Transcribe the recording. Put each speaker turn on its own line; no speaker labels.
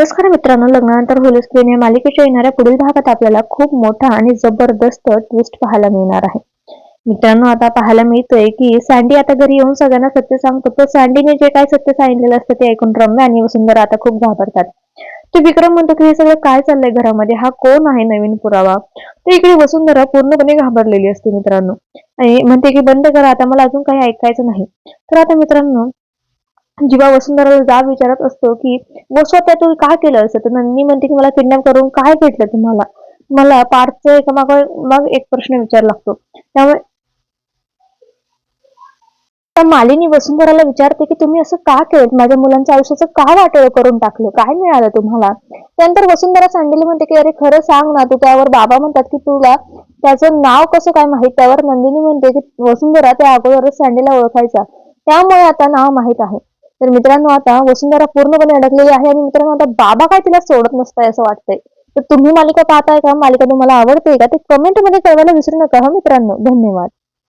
नमस्कार मित्रांनो लग्नानंतर होली स्क्रीन या मालिकेच्या येणाऱ्या पुढील भागात आपल्याला खूप मोठा आणि जबरदस्त ट्विस्ट पाहायला मिळणार आहे. मित्रांनो आता पाहायला मिळतंय की सँडी आता घरी येऊन सगळ्यांना सत्य सांगतो. तर सँडीने जे काय सत्य सांगितलेलं असतं ते ऐकून रम्या आणि वसुंधरा आता खूप घाबरतात. तो विक्रम म्हणतो की हे सगळं काय चाललंय घरामध्ये? हा कोण आहे नवीन पुरावा? तर इकडे वसुंधरा पूर्णपणे घाबरलेली असते मित्रांनो. आणि म्हणते की बंद करा आता मला अजून काही ऐकायचं नाही. तर आता मित्रांनो जेव्हा वसुंधराला जाब विचारत असतो की वसु तू काय केलं असं? तर नंदिनी म्हणते की मला किडनॅप करून काय भेटलं तुम्हाला? मला पार्थचं एकामाग मग एक प्रश्न विचार लागतो. त्यामुळे तर मालिनी वसुंधराला विचारते की तुम्ही असं का केलं माझ्या मुलांच्या आयुष्याचं का वाटोळ करून टाकलं? काय मिळालं तुम्हाला? त्यानंतर वसुंधरा सांडली म्हणते की अरे खरं सांग ना तू त्यावर बाबा म्हणतात की तुला त्याचं नाव कसं काय माहीत? त्यावर नंदिनी म्हणते की वसुंधरा त्या अगोदरच सँडीला ओळखायचा. त्यामुळे आता नाव माहीत आहे. तर मित्रांनो आता वसुंधरा पूर्णपणे अडकलेली आहे आणि मित्रांनो आता बाबा काय तिला सोडत नसताय असं वाटतंय. तर तुम्ही मालिका पाहताय का? मालिका तुम्हाला आवडते का? ते कमेंटमध्ये कळवायला विसरू नका हा मित्रांनो? धन्यवाद.